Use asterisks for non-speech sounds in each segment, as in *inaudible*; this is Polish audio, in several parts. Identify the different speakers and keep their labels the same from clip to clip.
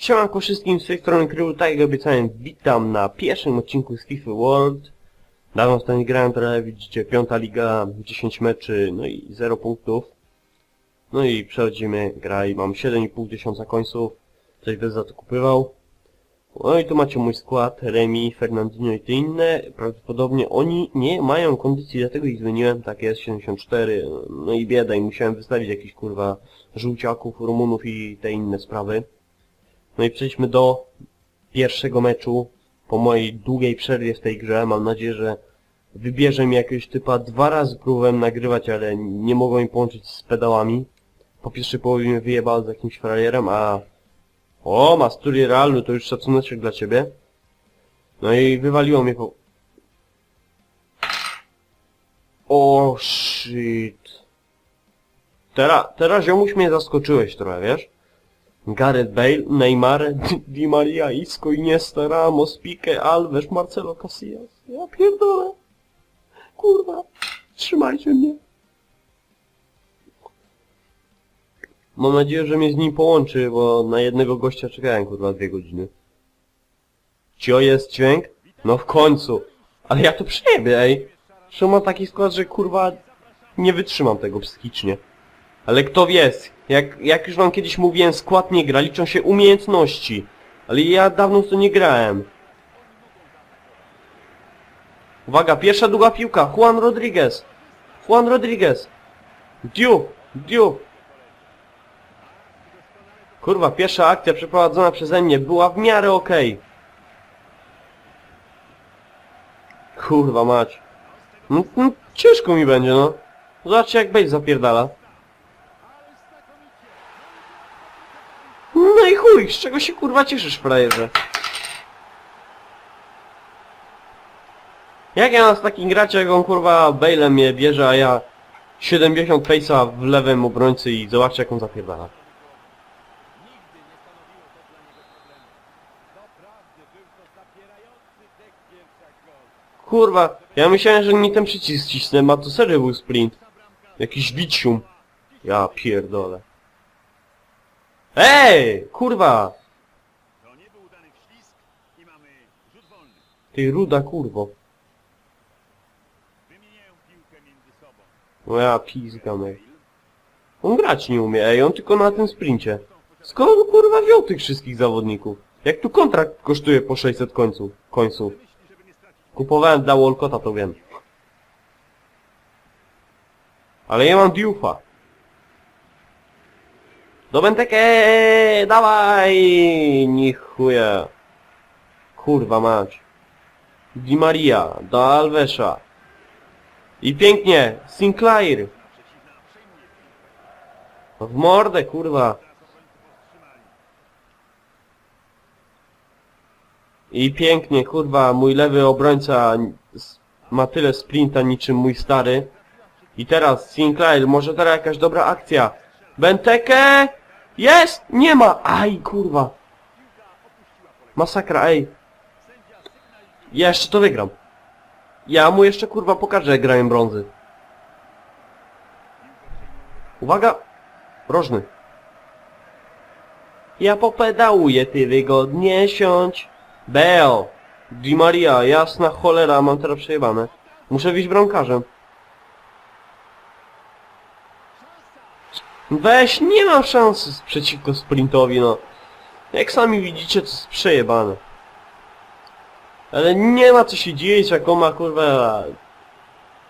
Speaker 1: Siemanko wszystkim, z tej strony Krył, jak obiecałem, witam na pierwszym odcinku z FIFA World. Dawno w nie grałem, teraz widzicie, piąta liga, 10 meczy, no i 0 punktów. No i przechodzimy, gra i mam 7,5 tysiąca końców, coś bez za to kupywał. No i tu macie mój skład, Remi, Fernandinho i te inne, prawdopodobnie oni nie mają kondycji, dlatego ich zmieniłem, tak jest, 74, no i bieda i musiałem wystawić jakichś kurwa żółciaków, Rumunów i te inne sprawy. No i przejdźmy do pierwszego meczu po mojej długiej przerwie w tej grze. Mam nadzieję, że wybierze mi jakiegoś typa. Dwa razy próbowałem nagrywać, ale nie mogłem połączyć z pedałami. Po pierwszej połowie mnie wyjebał z jakimś frajerem, a... O, Masturi Realu, to już szacuneczek dla ciebie. No i wywaliło mnie po... O, shit. Teraz, teraz ziomuś mnie zaskoczyłeś trochę, wiesz? Gareth Bale, Neymar, *laughs* Di- Maria, Isco, Iniesta, Ramos, Pique, Alves, Marcelo Casillas. Ja pierdolę. Kurwa. Trzymajcie mnie. Mam nadzieję, że mnie z nim połączy, bo na jednego gościa czekałem kurwa dwie godziny. Cio jest dźwięk? No w końcu. Ale ja to przejebię, ej. Że mam taki skład, że kurwa nie wytrzymam tego psychicznie. Ale kto wie, jak, jak już wam kiedyś mówiłem, skład nie gra, liczą się umiejętności. Ale ja dawno w to nie grałem. Uwaga, pierwsza długa piłka, Juan Rodriguez. Juan Rodriguez. Diu, Diu. Kurwa, pierwsza akcja przeprowadzona przeze mnie była w miarę okej. Kurwa mać. No, no, ciężko mi będzie, no. Zobaczcie jak Bale zapierdala. No i chuj, z czego się kurwa cieszysz, frajerze? Jak ja z takim gracie, jak on kurwa Bale'em mnie bierze, a ja 70 face'a w lewym obrońcy i zobaczcie jak on zapierdala. Kurwa, ja myślałem, że nie ten przycisk cisnę, a to serio był sprint. Jakiś wicium. Ja pierdolę. Ej, kurwa!
Speaker 2: To nie był udany i mamy rzut wolny.
Speaker 1: Ty ruda kurwo.
Speaker 2: Wymieniają piłkę między sobą.
Speaker 1: No ja pizgam, ej. On grać nie umie, ej, on tylko na tym sprincie. Skąd on kurwa wziął tych wszystkich zawodników? Jak tu kontrakt kosztuje po 600 końców, końców? Kupowałem dla Walcota, to wiem. Ale ja mam Diufa. Do Benteke, dawaj! Ni chuja. Kurwa mać. Di Maria, do Alvesa. I pięknie, Sinclair. W mordę, kurwa. I pięknie, kurwa, mój lewy obrońca ma tyle sprinta niczym mój stary. I teraz Sinclair, może teraz jakaś dobra akcja. Benteke! Jest! Nie ma! Aj, kurwa. Masakra, ej. Jeszcze to wygram. Ja mu jeszcze, kurwa, pokażę, jak grałem brązy. Uwaga! Rożny. Ja popedałuję, ty wygodnie siądź. Beo! Di Maria, jasna cholera, mam teraz przejebane. Muszę być bramkarzem. Weź, nie mam szansy przeciwko sprintowi, no. Jak sami widzicie, to jest przejebane. Ale nie ma co się dzieć, jak on ma, kurwa,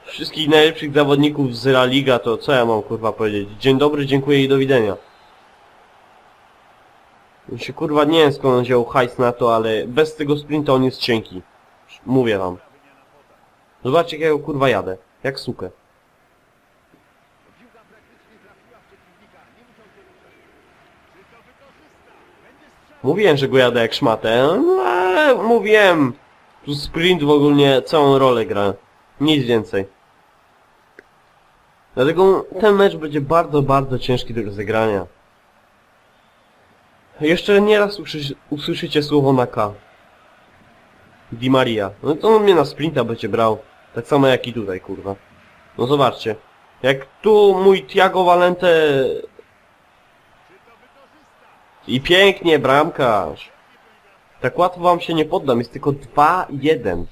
Speaker 1: wszystkich najlepszych zawodników z La Liga, to co ja mam, kurwa, powiedzieć? Dzień dobry, dziękuję i do widzenia. Ja się kurwa nie wiem skąd on wziął hajs na to, ale bez tego sprinta on jest cienki. Mówię wam. Zobaczcie jak ja kurwa jadę. Jak sukę. Mówiłem, że go jadę jak szmatę, no, ale mówiłem. Tu sprint w ogóle całą rolę gra. Nic więcej. Dlatego ten mecz będzie bardzo, bardzo ciężki do rozegrania. Jeszcze nieraz usłyszy, usłyszycie słowo na K. Di Maria. No to on mnie na sprinta będzie brał. Tak samo jak i tutaj, kurwa. No zobaczcie. Jak tu mój Tiago Valente I pięknie, bramkarz. Tak łatwo wam się nie poddam, jest tylko 2-1.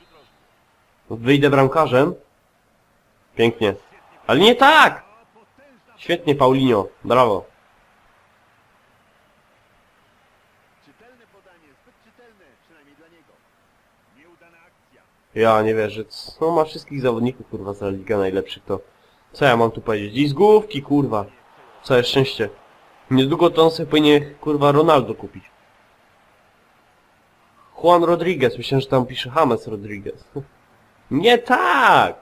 Speaker 1: Wyjdę bramkarzem. Pięknie. Ale nie tak! Świetnie, Paulinho. Brawo. Ja nie wierzę. Co ma wszystkich zawodników, kurwa, za ligę najlepszych, to... Co ja mam tu powiedzieć? I z główki, kurwa. Całe szczęście. Niedługo to on sobie powinien, kurwa, Ronaldo kupić. Juan Rodriguez. Myślałem, że tam pisze James Rodriguez. *laughs* Nie tak!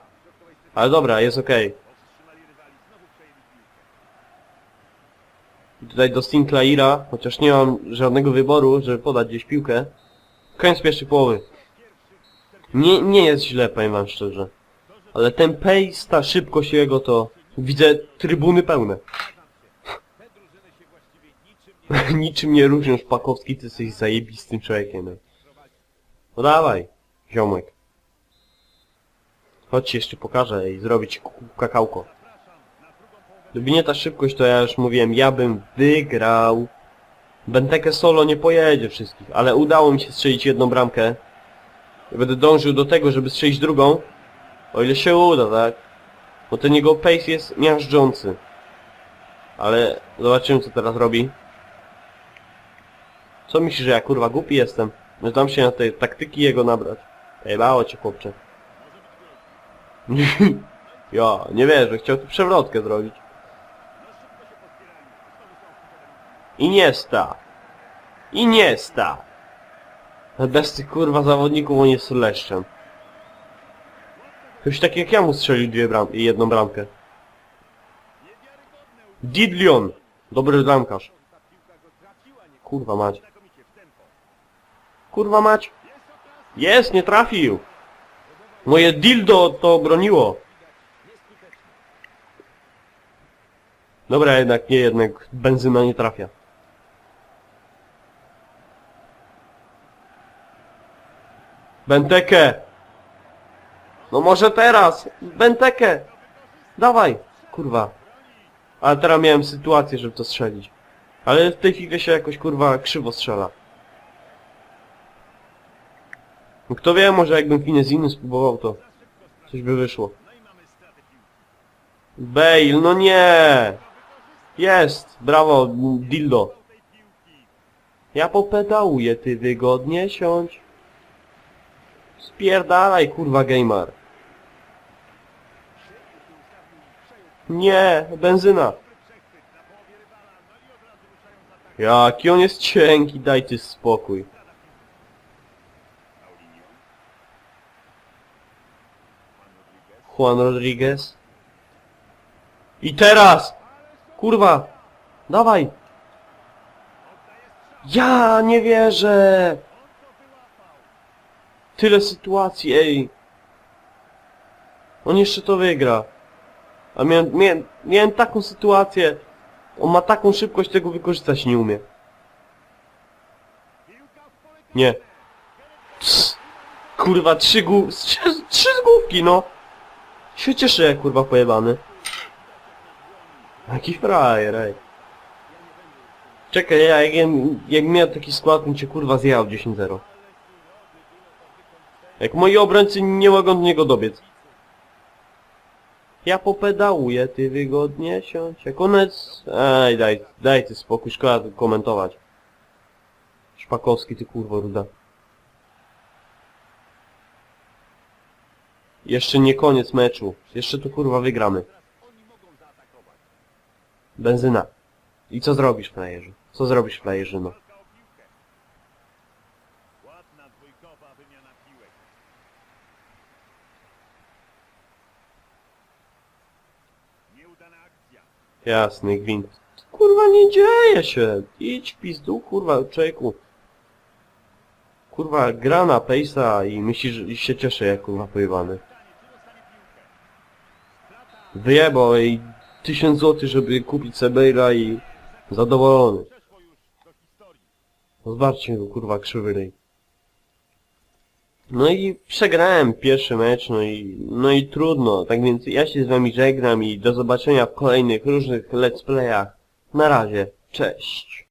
Speaker 1: Ale dobra, jest okej. I Tutaj do Sinclaira, chociaż nie mam żadnego wyboru, żeby podać gdzieś piłkę. Koniec pierwszej połowy. Nie, nie jest źle, powiem wam szczerze. Ale ten pace, ta szybkość jego to... Widzę trybuny pełne.
Speaker 2: Te drużyny się właściwie *laughs* niczym nie
Speaker 1: różnią Szpakowski, ty jesteś zajebistym człowiekiem. No, no dawaj, ziomek. Chodź jeszcze pokażę i zrobić kakałko. Gdyby nie ta szybkość, to ja już mówiłem, ja bym wygrał. Benteke solo nie pojedzie wszystkich, ale udało mi się strzelić jedną bramkę. Będę dążył do tego, żeby strzelić drugą. O ile się uda, tak? Bo ten jego pace jest miażdżący. Ale zobaczymy co teraz robi. Co myślisz, że ja kurwa głupi jestem? Nie dam się na tej taktyki jego nabrać. Jebało cię chłopcze. *laughs* ja, nie wierzę, chciał tu przewrotkę zrobić. Iniesta. Iniesta. Bez tych kurwa zawodników on jest leszczem. Ktoś tak jak ja mu strzelił dwie bram i jedną bramkę. Didlion. Dobry bramkarz.
Speaker 2: nie
Speaker 1: Kurwa mać. Kurwa mać. Jest, nie trafił. Moje dildo to broniło. Dobra, jednak nie, jednak benzyna nie trafia. Benteke! No może teraz! Benteke! Dawaj! Kurwa. Ale teraz miałem sytuację, żeby to strzelić. Ale w tej chwili się jakoś kurwa krzywo strzela. No Kto wie, może jakbym Fineziny spróbował, to coś by wyszło.
Speaker 2: No.
Speaker 1: Bale, no nie! Jest! Brawo, dildo. Ja popedałuję, ty wygodnie siądź. Spierdalaj, kurwa, gamer. Nie, benzyna.
Speaker 2: No.
Speaker 1: Jaki on jest cienki, daj ty spokój.
Speaker 2: Juan Rodriguez.
Speaker 1: I teraz! Kurwa! Dawaj! Ja nie wierzę! Tyle sytuacji, ej! On jeszcze to wygra. A miałem, miałem, miałem taką sytuację. On ma taką szybkość, tego wykorzystać nie umie. Nie. Cs. Kurwa, trzy głów... Trzy, trzy główki, no! Się cieszę, kurwa pojebany. Jaki frajer, ej. Czekaj, ja jak, jak miał taki skład, bym cię kurwa zjechał 10-0. Jak moi obrońcy nie mogą do niego dobiec. Ja popedałuję, ty wygodnie siądź. Jak konec... Ej, daj, daj ty spokój, szkoda komentować. Szpakowski, ty kurwo ruda. Jeszcze nie koniec meczu. Jeszcze to kurwa wygramy. Benzyna. I co zrobisz, frajerze? Co zrobisz, frajerzyno? Jasny gwint. Kurwa, nie dzieje się. Idź pizdu, kurwa, człowieku. Kurwa, gra na pejsa i myślisz, że się cieszę jak kurwa pojebany.
Speaker 2: Pytanie, czy dostanie piłkę? Strata.
Speaker 1: Wyjebał i tysiąc złotych, żeby kupić Sebeira i zadowolony.
Speaker 2: Historii.
Speaker 1: Zobaczcie go, kurwa, krzywy ryj. No i przegrałem pierwszy mecz, no i, no i trudno. Tak więc ja się z wami żegnam i do zobaczenia w kolejnych różnych let's playach. Na razie, cześć.